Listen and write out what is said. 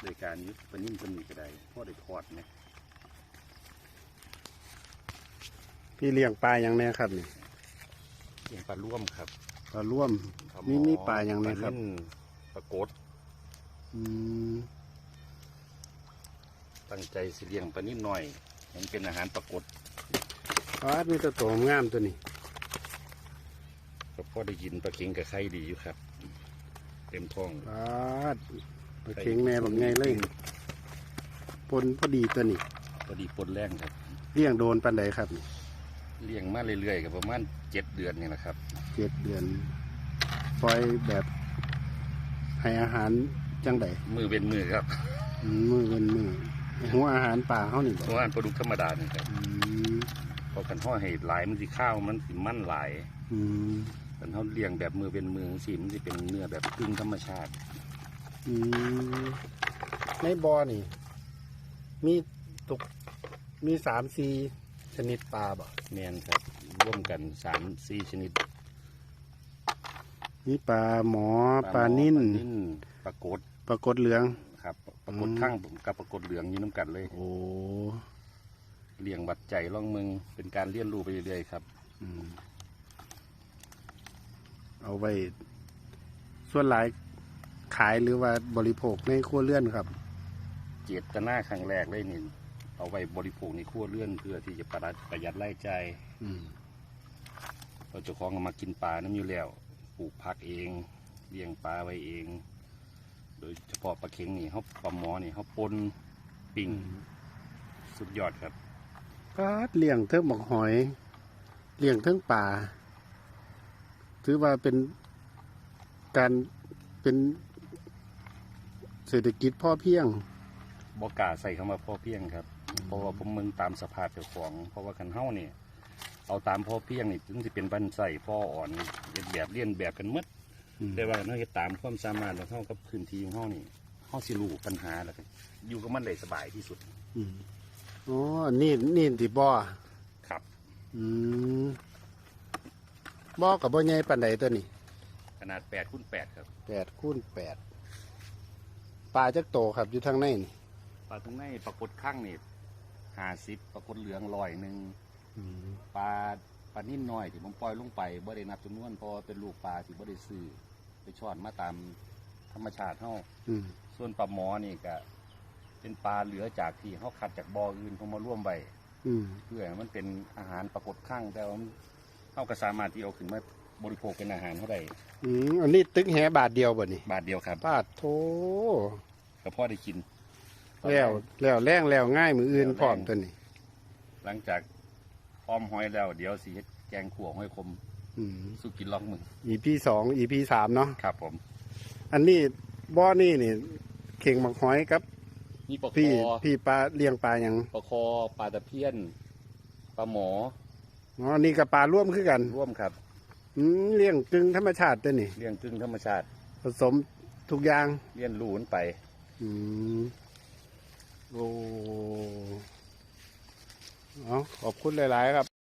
โดยการยึดปลานิ่มปลาหนีก็ได้พ่อได้ทอดเนี่ยพี่เลี้ยงปลาอย่างแนี้ครับนี่เลี้ยงปลาร่วมครับปลาร่วมปลาหมีมีปลาอย่างไรครับปลนิ่มปลากดอืมตั้งใจสิเลี้ยงปลานิ่มหน่อยมันเป็นอาหารปลากดปลาดมีแตัวโตงามตัวนี้ก็พ่อได้กินปลาเค็งกับไข่ดีอยู่ครับ เต็มท้องปลาดปลา เข็งแม่แบบไงเลยปนพอดีตัวนี้พอดีปนแรงครับเลี้ยงโดนปันใดครับนี่เลี้ยงมาเรื่อยๆกับประมาณเจ็ดเดือนนี่แหละครับเจ็ดเดือนปล่อยแบบให้อาหารจังใดมือเป็นมือครับอืมมือเป็นมือหัวอาหารป่าเขานี่บเพอกราะว่าปลาดุกธรรมดานี่ครับอืมเพอกันห่อให้หลายมันสิข้าวมันสิมั่นหลายอืมแต่เขาเลี้ยงแบบมือเป็นมือสิมันสิเป็นเนื้อแบบกึ่งธรรมชาติ อืมในบ่อนี่ มีตุกมีสามสี่ชนิดปลาบ่แมนครับร่วมกันสามสี่ชนิดมีปลาหมอปลานิ่นปลานิ่นปลากดปลากดเหลือง ครับปลากดอืมข้างกับปลากดเหลืองอยู่น้ำกันเลยโอ้เลี้ยงบัดใจล่องเมืองเป็นการเลี้ยนรู้ไปเรื่อยๆครับ อืมเอาไว้ ส่วนหลายขายหรือว่าบริโภคในครัวเรือนครับ เจตนาครั้งแรกเลยนี่เอาไว้บริโภคในครัวเรือนเพื่อที่จะประหยัดประหยัดรายจ่ายอืมเราเจ้าของก็มากินปลาน้ำอยู่แล้วปลูกผักเองเลี้ยงปลาไว้เอง โดยเฉพาะปลาเค็งนี่เขาปลาหมอนี่เขาปนปิ่งสุดยอดครับก็เลี้ยงเทิงหมอกหอยเลี้ยงเทิงป่าถือว่าเป็นการเป็น เศรษฐกิจพ่อเพียงบอกล้าใส่คำว่าพ่อเพียงครับ เพราะว่าผมมึงตามสภาพเจ้าของ เพราะว่าคันเฮ้าเนี่ยเอาตามพ่อเพียงนี่ถึงจะเป็นบันใส่พ่ออ่อนเฮ็ดแบบเลียนแบบกันหมดอืมแต่ว่าเราเฮ็ดตามความสามารถของเฮากับพื้นที่ของเฮานี่เฮาสิรู้ปัญหาแล้วก็อยู่กับมันได้สบายที่สุดอืมอ๋อนี่นี่ที่บ่อครับ อืมบ่อกับบ่อใหญ่ปานใดตัวนี้ขนาด8คูณ8ครับแปดคูณแปด ปลาจักโตครับอยู่ทางในนี่ปลาตรงในปรากฏข้างนี่50ปรากฏเหลืองร้อยหนึงอืมปลาปลานิ่มน้อยที่ผมปล่อยลงไปบ่ได้นับจำนวนเพราะว่าเป็นลูกปลาที่บ่ได้ซื้อไปช้อนมาตามธรรมชาติเฮาอืมส่วนปลาหมอนี่ก็เป็นปลาเหลือจากที่เขาขัดจากบ่ออื่นเขามาร่วมไว้ อืม เพื่อให้มันเป็นอาหารปรากฏข้างแต่ว่ามันเขาก็สามารถที่เอาขึ้นมา บริโภคเป็นอาหารเขาได้อืมอันนี้ตึกแหบาทเดียวบ่นี่บาทเดียวครับบาทโทก็พอได้กิน แล้วแล้วแรงแล้วง่ายมืออื่นแล้วแรงพร้อมตัวนี้ หลังจากอ้อมหอยแล้ว เดี๋ยวสิเฮ็ดแกงขั่วหอยคมอืมสู้กินลองมึงอีพีสองอีพีสามเนาะครับ ผม อันนี้บ่อนี่นี่เข่งหมักหอยกับนี่ปลาคพี่อพี่ปลาเลี้ยงปลาอย่างปลาคอปลาตะเพียนปลาหมออ๋อนี่กับปลาร่วมคือกัน ร่วมครับ อืมเลี้ยงกึ่งธรรมชาติตัวนี้เลี้ยงกึ่งธรรมชาติ ผสมทุกอย่าง เลี้ยนรูนไป อืมโอ้เอาขอบคุณหลาย ๆ ครับ